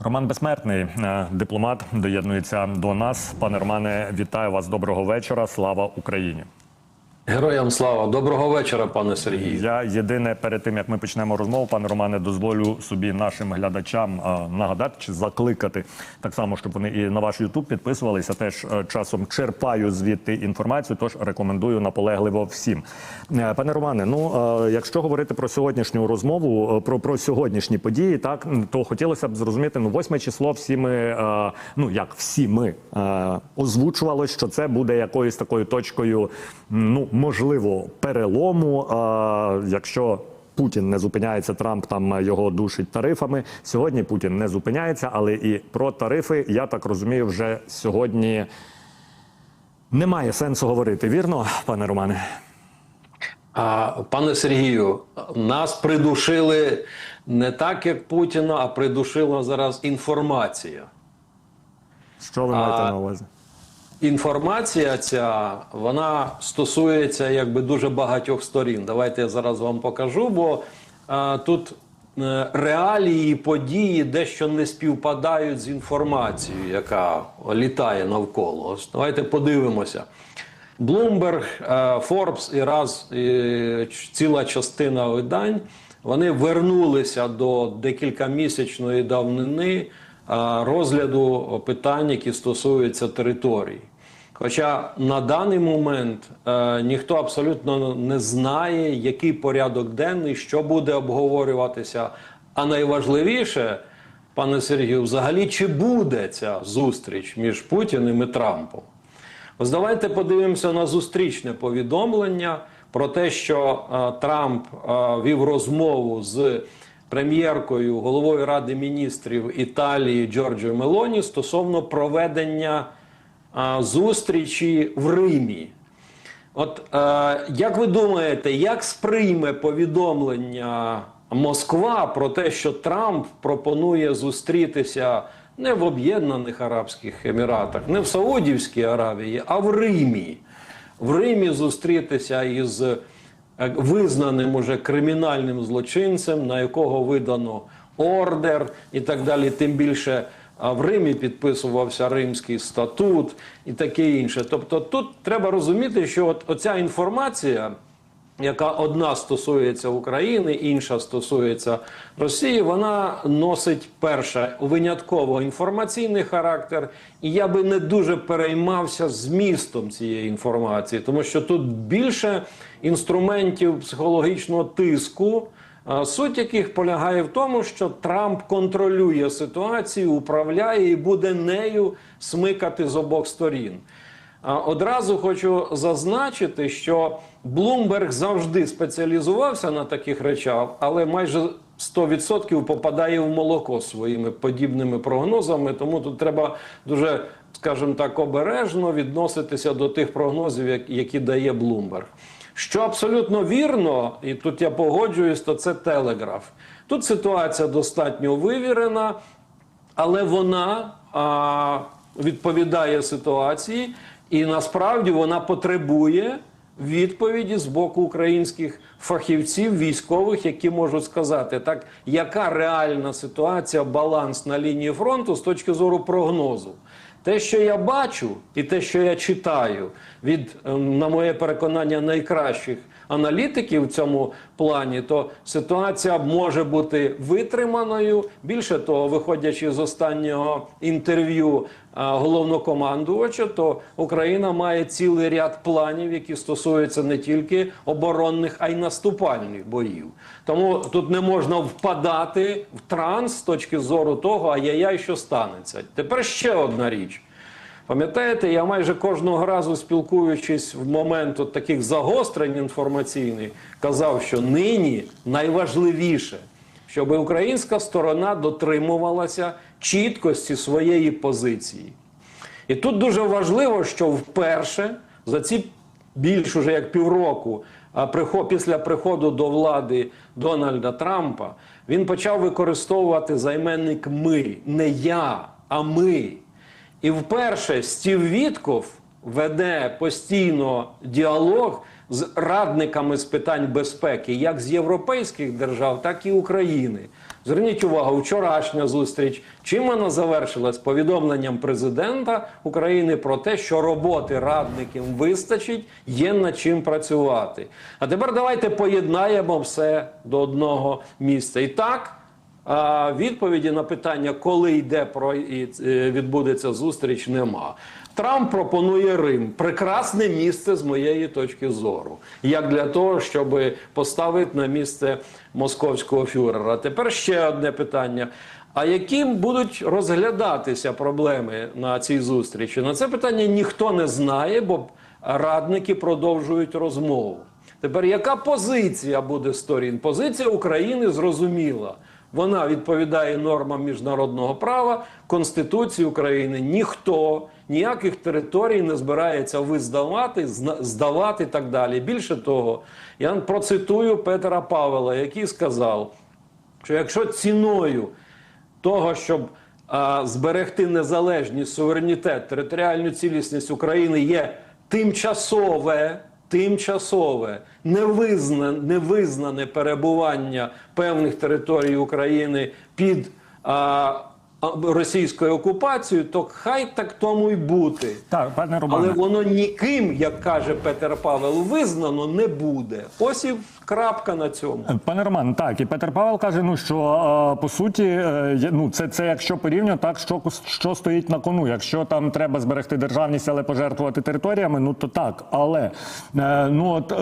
Роман Безсмертний, е, дипломат, доєднується до нас. Пане Романе, вітаю вас. Доброго вечора. Слава Україні. Героям слава, доброго вечора, пане Сергію. Я єдине перед тим як ми почнемо розмову, пане Романе, дозволю собі нашим глядачам нагадати чи закликати так само, щоб вони і на ваш Ютуб підписувалися. Теж е, часом черпаю звідти інформацію. Тож рекомендую наполегливо всім. Е, Пане Романе, ну е, якщо говорити про сьогоднішню розмову, про, про сьогоднішні події, так то хотілося б зрозуміти. Ну, восьме число, всі ми, ну як всі ми озвучували, що це буде якоюсь такою точкою, ну можливо, перелому, е, якщо. Путін не зупиняється, Трамп там його душить тарифами. Сьогодні Путін не зупиняється, але і про тарифи, я так розумію, вже сьогодні немає сенсу говорити. Вірно, пане Романе? А, пане Сергію, нас придушили не так, як Путіна, а придушила зараз інформація. Що ви маєте на увазі? Інформація ця вона стосується якби дуже багатьох сторін. Давайте я зараз вам покажу, бо а, тут е, реалії події дещо не співпадають з інформацією, яка літає навколо. Ось давайте подивимося. Bloomberg, е, Forbes і раз і ціла частина видань вони вернулися до декількамісячної давнини е, розгляду питань, які стосуються територій. Хоча на даний момент е, ніхто абсолютно не знає, який порядок денний, що буде обговорюватися. А найважливіше, пане Сергію, взагалі чи буде ця зустріч між Путіним і Трампом? Ось давайте подивимося на зустрічне повідомлення про те, що е, Трамп е, вів розмову з прем'єркою головою Ради міністрів Італії Джорджо Мелоні стосовно проведення зустрічі в Римі. От е, як ви думаєте, як сприйме повідомлення Москва про те, що Трамп пропонує зустрітися не в Об'єднаних Арабських Еміратах, не в Саудівській Аравії, а в Римі? В Римі зустрітися із е, визнаним уже кримінальним злочинцем, на якого видано ордер і так далі. Тим більше а в Римі підписувався Римський статут і таке інше. Тобто, тут треба розуміти, що от оця інформація. Яка одна стосується України, інша стосується Росії, вона носить перше винятково інформаційний характер, і я би не дуже переймався змістом цієї інформації, тому що тут більше інструментів психологічного тиску, суть яких полягає в тому, що Трамп контролює ситуацію, управляє і буде нею смикати з обох сторін. Одразу хочу зазначити, що Блумберг завжди спеціалізувався на таких речах, але майже 100% попадає в молоко своїми подібними прогнозами. Тому тут треба дуже, скажімо так, обережно відноситися до тих прогнозів, які дає Блумберг. Що абсолютно вірно, і тут я погоджуюсь, то це телеграф. Тут ситуація достатньо вивірена, але вона а, відповідає ситуації, і насправді вона потребує відповіді з боку українських фахівців, військових, які можуть сказати, так яка реальна ситуація, баланс на лінії фронту з точки зору прогнозу. Те, що я бачу, і те, що я читаю від, ем, на моє переконання, найкращих аналітиків в цьому плані, то ситуація може бути витриманою. Більше того, виходячи з останнього інтерв'ю головнокомандувача, то Україна має цілий ряд планів, які стосуються не тільки оборонних, а й наступальних боїв. Тому тут не можна впадати в транс з точки зору того, ай-яй-яй, що станеться. Тепер ще одна річ. Пам'ятаєте, я майже кожного разу спілкуючись в момент от таких загострень інформаційних, казав, що нині найважливіше, щоб українська сторона дотримувалася чіткості своєї позиції. І тут дуже важливо, що вперше за ці більш уже як півроку після приходу до влади Дональда Трампа він почав використовувати займенник ми, не я, а ми. І вперше Стів Вітков веде постійно діалог з радниками з питань безпеки, як з європейських держав, так і України. Зверніть увагу, вчорашня зустріч. Чим вона завершилась? Повідомленням президента України про те, що роботи радників вистачить, є над чим працювати. А тепер давайте поєднаємо все до одного місця. І так. Відповіді на питання, коли йде про і е, відбудеться зустріч, нема. Трамп пропонує Рим прекрасне місце з моєї точки зору, як для того, щоб поставити на місце московського фюрера. Тепер ще одне питання. А яким будуть розглядатися проблеми на цій зустрічі? На це питання ніхто не знає, бо радники продовжують розмову. Тепер яка позиція буде сторін? Позиція України зрозуміла. Вона відповідає нормам міжнародного права, Конституції України. Ніхто ніяких територій не збирається виздавати, здавати і так далі. Більше того, я процитую Петра Павела, який сказав, що якщо ціною того, щоб а, зберегти незалежність, суверенітет, територіальну цілісність України є тимчасове, тимчасове, невизнане, невизнане перебування певних територій України під а, російською окупацією, то хай так тому й бути. Так, пане Романе. Але воно ніким, як каже Петер Павел, визнано не буде. Ось і крапка на цьому. Пане Роман, так і Петер Павел каже: ну що по суті, е, ну це, це якщо порівняно, так що, що стоїть на кону. Якщо там треба зберегти державність, але пожертвувати територіями, ну то так. Але е, ну от е,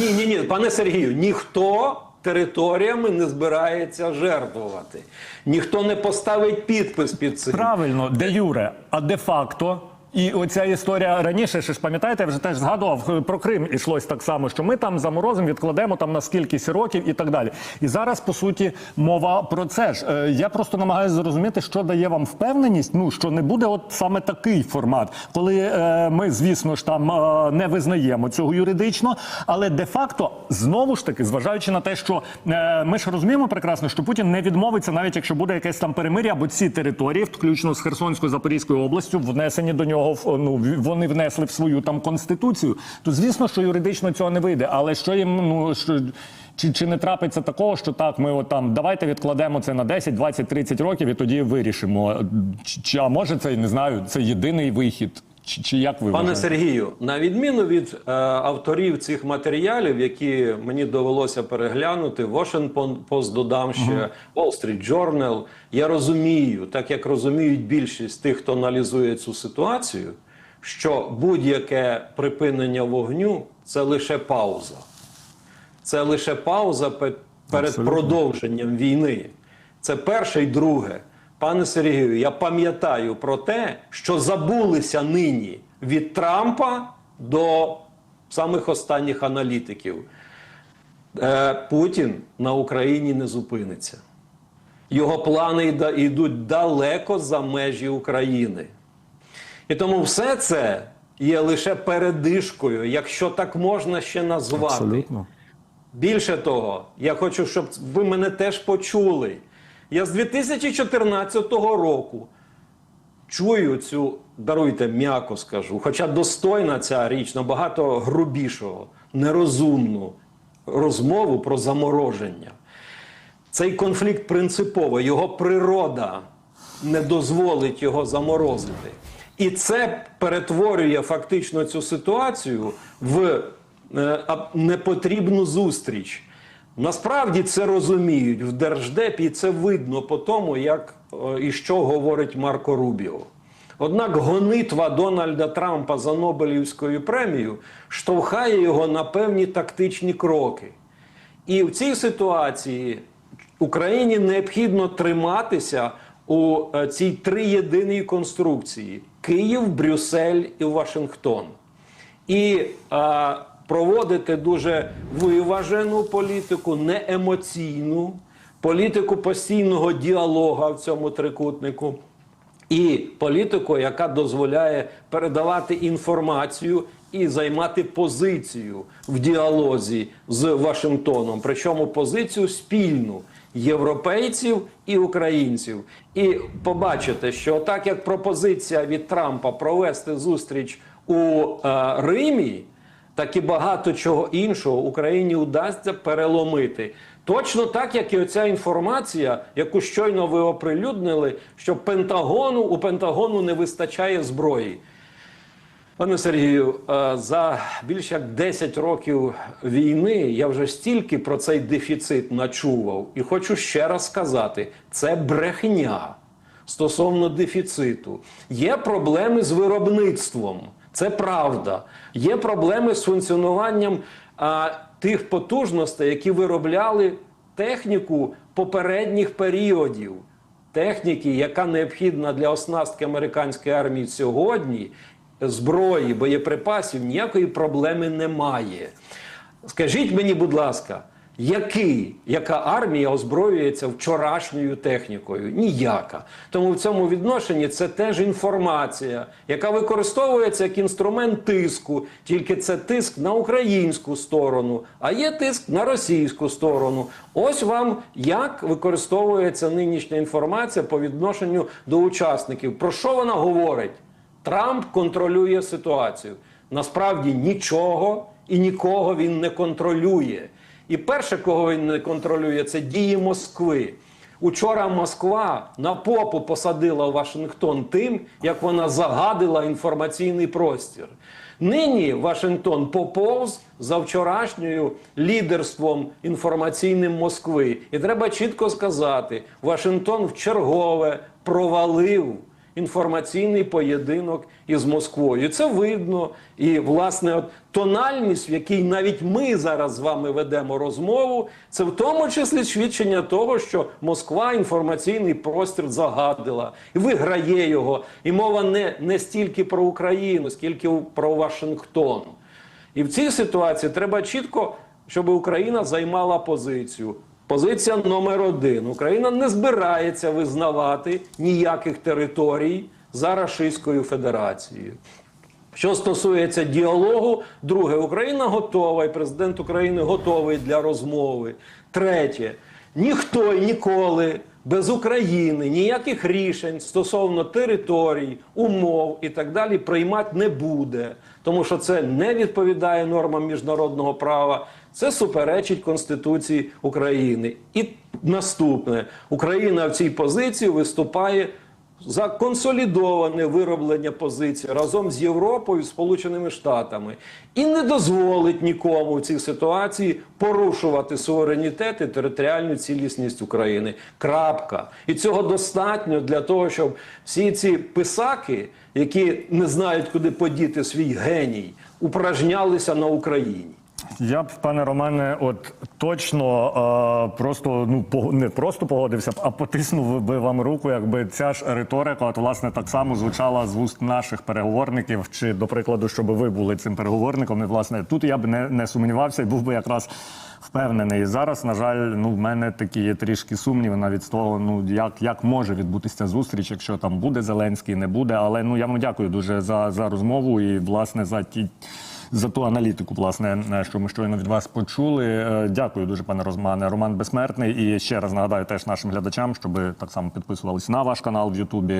Ні, ні, ні, пане Сергію, ніхто територіями не збирається жертвувати. Ніхто не поставить підпис під цим. правильно, де юре, а де факто. І оця історія раніше, ще ж пам'ятаєте, я вже теж згадував е, про Крим ішлось так само, що ми там заморозимо, відкладемо там на скількись років і так далі. І зараз по суті мова про це ж. Е, Я просто намагаюся зрозуміти, що дає вам впевненість. Ну що не буде, от саме такий формат, коли е, ми, звісно ж, там е, не визнаємо цього юридично, але де-факто знову ж таки, зважаючи на те, що е, ми ж розуміємо прекрасно, що Путін не відмовиться, навіть якщо буде якесь там перемир'я, або ці території, включно з Херсонською Запорізькою областю, внесені до нього в- ну вони внесли в свою там конституцію. То звісно, що юридично цього не вийде. Але що їм ну що. Чи, чи не трапиться такого, що так, ми от там давайте відкладемо це на 10, 20, 30 років і тоді вирішимо. Чи а може це не знаю, це єдиний вихід? Чи, чи як ви Пане вважаєте? Сергію, на відміну від е, авторів цих матеріалів, які мені довелося переглянути, Washington Post додам ще, Wall Street Journal, я розумію, так як розуміють більшість тих, хто аналізує цю ситуацію, що будь-яке припинення вогню це лише пауза. Це лише пауза перед Абсолютно. продовженням війни. Це перше і друге. Пане Сергію, я пам'ятаю про те, що забулися нині від Трампа до самих останніх аналітиків. Е, Путін на Україні не зупиниться. Його плани йдуть далеко за межі України. І тому все це є лише передишкою, якщо так можна ще назвати. Абсолютно. Більше того, я хочу, щоб ви мене теж почули. Я з 2014 року чую цю, даруйте, м'яко скажу, хоча достойна ця річ набагато грубішого, нерозумну розмову про замороження. Цей конфлікт принциповий, його природа не дозволить його заморозити. І це перетворює фактично цю ситуацію в е, непотрібну зустріч. Насправді це розуміють в Держдепі, і це видно по тому, як е, і що говорить Марко Рубіо. Однак гонитва Дональда Трампа за Нобелівською премією штовхає його на певні тактичні кроки. І в цій ситуації Україні необхідно триматися у е, цій триєдиній конструкції: Київ, Брюссель і Вашингтон. І е, проводити дуже виважену політику, не емоційну, політику постійного діалога в цьому трикутнику. І політику, яка дозволяє передавати інформацію і займати позицію в діалозі з Вашингтоном, причому позицію спільну європейців і українців. І побачите, що так як пропозиція від Трампа провести зустріч у е, Римі. Так і багато чого іншого Україні вдасться переломити. Точно так, як і оця інформація, яку щойно ви оприлюднили, що Пентагону у Пентагону не вистачає зброї. Пане Сергію, е, за більш як 10 років війни я вже стільки про цей дефіцит начував. І хочу ще раз сказати: це брехня стосовно дефіциту. Є проблеми з виробництвом, це правда. Є проблеми з функціонуванням а, тих потужностей, які виробляли техніку попередніх періодів техніки, яка необхідна для оснастки американської армії сьогодні, зброї, боєприпасів, ніякої проблеми немає. Скажіть мені, будь ласка, який, яка армія озброюється вчорашньою технікою? Ніяка. Тому в цьому відношенні це теж інформація, яка використовується як інструмент тиску, тільки це тиск на українську сторону, а є тиск на російську сторону. Ось вам як використовується нинішня інформація по відношенню до учасників. Про що вона говорить? Трамп контролює ситуацію. Насправді нічого і нікого він не контролює. І перше, кого він не контролює, це дії Москви. Учора Москва на попу посадила Вашингтон тим, як вона загадила інформаційний простір. Нині Вашингтон поповз за вчорашньою лідерством інформаційним Москви. І треба чітко сказати: Вашингтон вчергове провалив інформаційний поєдинок із Москвою. Це видно. І власне от тональність, в якій навіть ми зараз з вами ведемо розмову, це в тому числі свідчення того, що Москва інформаційний простір загадила і виграє його. І мова не, не стільки про Україну, скільки про Вашингтон. І в цій ситуації треба чітко, щоб Україна займала позицію. Позиція номер один: Україна не збирається визнавати ніяких територій за Рашистською Федерацією. Що стосується діалогу, друге, Україна готова, і президент України готовий для розмови. Третє, ніхто і ніколи без України ніяких рішень стосовно територій, умов і так далі приймати не буде, тому що це не відповідає нормам міжнародного права. Це суперечить Конституції України. І наступне Україна в цій позиції виступає за консолідоване вироблення позиції разом з Європою, Сполученими Штатами і не дозволить нікому в цій ситуації порушувати суверенітет і територіальну цілісність України. Крапка. І цього достатньо для того, щоб всі ці писаки, які не знають, куди подіти свій геній, упражнялися на Україні. Я б, пане Романе, от точно е, просто ну пог- не просто погодився, б, а потиснув би вам руку, якби ця ж риторика, от власне так само звучала з вуст наших переговорників, чи до прикладу, щоб ви були цим переговорником. І власне тут я б не, не сумнівався і був би якраз впевнений. І зараз, на жаль, ну в мене такі є трішки сумніви навіть з того, ну як, як може відбутися зустріч, якщо там буде Зеленський, не буде. Але ну я вам дякую дуже за, за розмову і власне за ті за ту аналітику, власне, е, що ми щойно від вас почули. Е, Дякую дуже, пане Розмане. Роман Безсмертний. І ще раз нагадаю теж нашим глядачам, щоб так само підписувалися на ваш канал в Ютубі.